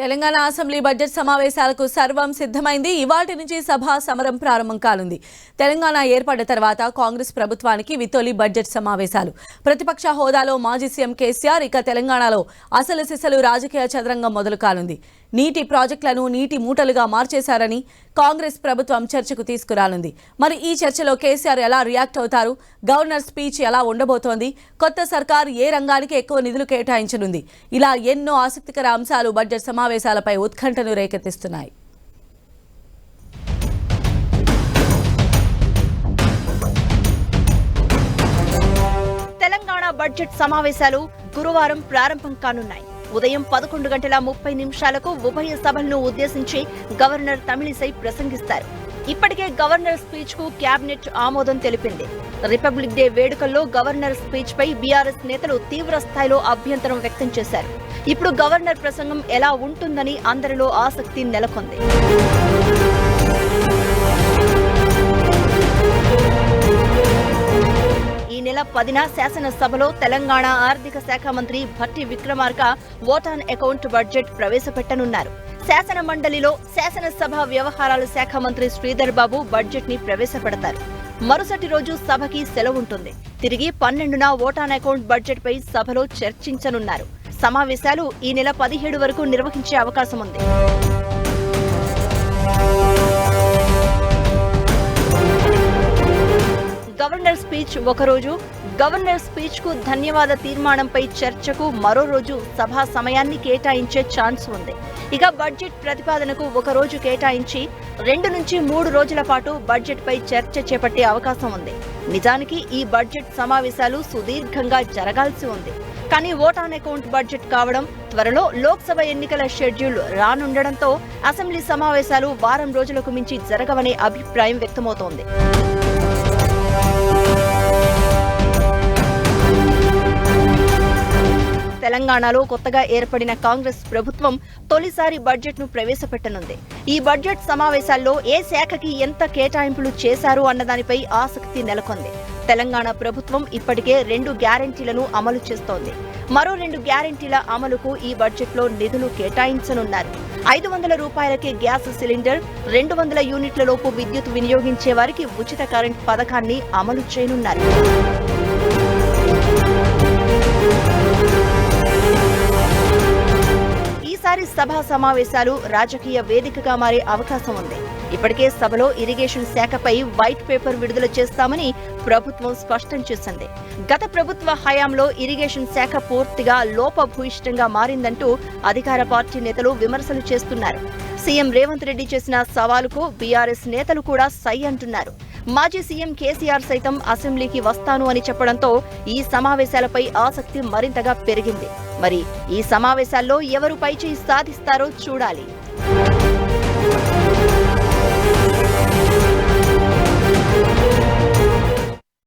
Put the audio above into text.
Telangana assembly budget సమావేశాలకు సర్వం సిద్ధమైంది. ఇవాటి నుంచి సభ సమరం ప్రారంభం కానుంది. తెలంగాణ ఏర్పడ్డ తర్వాత కాంగ్రెస్ ప్రభుత్వానికి వితోలి బడ్జెట్ సమావేశాలు. ప్రతిపక్ష హోదాలో మాజీ సీఎం కేసీఆర్ ఇక తెలంగాణలో అసలు సిసలు రాజకీయ చదరంగం మొదలు కానుంది. నీటి ప్రాజెక్టులను నీటి మూటలుగా మార్చేశారని కాంగ్రెస్ ప్రభుత్వం చర్చకు తీసుకురానుంది. మరి ఈ చర్చలో కేసీఆర్ ఎలా రియాక్ట్ అవుతారు? గవర్నర్ స్పీచ్ ఎలా ఉండబోతోంది? కొత్త సర్కార్ ఏ రంగానికి ఎక్కువ నిధులు కేటాయించనుంది? ఇలా ఎన్నో ఆసక్తికర అంశాలు బడ్జెట్ సమావేశాలపై ఉత్కంఠను రేకెత్తిస్తున్నాయి. తెలంగాణ బడ్జెట్ సమావేశాలు గురువారం ప్రారంభం కానున్నాయి. ఉదయం పదకొండు గంటల ముప్పై నిమిషాలకు ఉభయ సభలను ఉద్దేశించి గవర్నర్ తమిళిసై ప్రసంగిస్తారు. ఇప్పటికే గవర్నర్ స్పీచ్కు కేబినెట్ ఆమోదం తెలిపింది. రిపబ్లిక్ డే వేడుకల్లో గవర్నర్ స్పీచ్ పై బీఆర్ఎస్ నేతలు తీవ్ర స్థాయిలో అభ్యంతరం వ్యక్తం చేశారు. ఇప్పుడు గవర్నర్ ప్రసంగం ఎలా ఉంటుందని అందరిలో ఆసక్తి నెలకొంది. పదిన శాసనసభలో తెలంగాణ ఆర్థిక శాఖ మంత్రి Bhatti Vikramarka vote on account budget ప్రవేశపెట్టనున్నారు. శాసన మండలిలో శాసనసభ వ్యవహారాల శాఖ మంత్రి శ్రీధర్ బాబు బడ్జెట్ని ప్రవేశపెడతారు. మరుసటి రోజు సభకి సెలవుంటుంది. తిరిగి పన్నెండున ఓటాన్ అకౌంట్ బడ్జెట్ పై సభలో చర్చించనున్నారు. సమావేశాలు ఈ నెల పదిహేడు వరకు నిర్వహించే అవకాశం ఉంది స్పీచ్ ఒకరోజు. గవర్నర్ స్పీచ్కు ధన్యవాద తీర్మానంపై చర్చకు మరో రోజు సభా సమయాన్ని కేటాయించే ఛాన్స్ ఉంది. ఇక బడ్జెట్ ప్రతిపాదనకు ఒక రోజు కేటాయించి రెండు నుంచి మూడు రోజుల పాటు బడ్జెట్ పై చర్చ చేపట్టే అవకాశం ఉంది. నిజానికి ఈ బడ్జెట్ సమావేశాలు సుదీర్ఘంగా జరగాల్సి ఉంది. కానీ ఓట్ ఆన్ అకౌంట్ బడ్జెట్ కావడం త్వరలో లోక్సభ ఎన్నికల షెడ్యూల్ రానుండడంతో అసెంబ్లీ సమావేశాలు వారం రోజులకు మించి జరగవనే అభిప్రాయం వ్యక్తమవుతోంది. తెలంగాణలో కొత్తగా ఏర్పడిన కాంగ్రెస్ ప్రభుత్వం తొలిసారి బడ్జెట్ను ప్రవేశపెట్టనుంది. ఈ బడ్జెట్ సమావేశాల్లో ఏ శాఖకి ఎంత కేటాయింపులు చేశారు అన్నదానిపై ఆసక్తి నెలకొంది. తెలంగాణ ప్రభుత్వం ఇప్పటికే రెండు గ్యారంటీలను అమలు చేస్తోంది. మరో రెండు గ్యారంటీల అమలుకు ఈ బడ్జెట్లో నిధులు కేటాయించనున్నారు. ఐదు వందల రూపాయలకే గ్యాస్ సిలిండర్ రెండు వందల యూనిట్లలోపు విద్యుత్ వినియోగించే వారికి ఉచిత కరెంట్ పథకాన్ని అమలు చేయనున్నారు. సమావేశాలు రాజకీయ వేదికగా మారే అవకాశం ఉంది. ఇప్పటికే సభలో ఇరిగేషన్ శాఖపై వైట్ పేపర్ విడుదల చేస్తామని ప్రభుత్వం స్పష్టం చేసింది. గత ప్రభుత్వ హయాంలో ఇరిగేషన్ శాఖ పూర్తిగా లోపభూయిష్టంగా మారిందంటూ అధికార పార్టీ నేతలు విమర్శలు చేస్తున్నారు. సీఎం రేవంత్ రెడ్డి చేసిన సవాలుకు బీఆర్ఎస్ నేతలు కూడా సై అంటున్నారు. మాజీ సీఎం కేసీఆర్ సైతం అసెంబ్లీకి వస్తాను అని చెప్పడంతో ఈ సమావేశాలపై ఆసక్తి మరింతగా పెరిగింది. మరి ఈ సమావేశాల్లో ఎవరు పైచేయి సాధిస్తారో చూడాలి.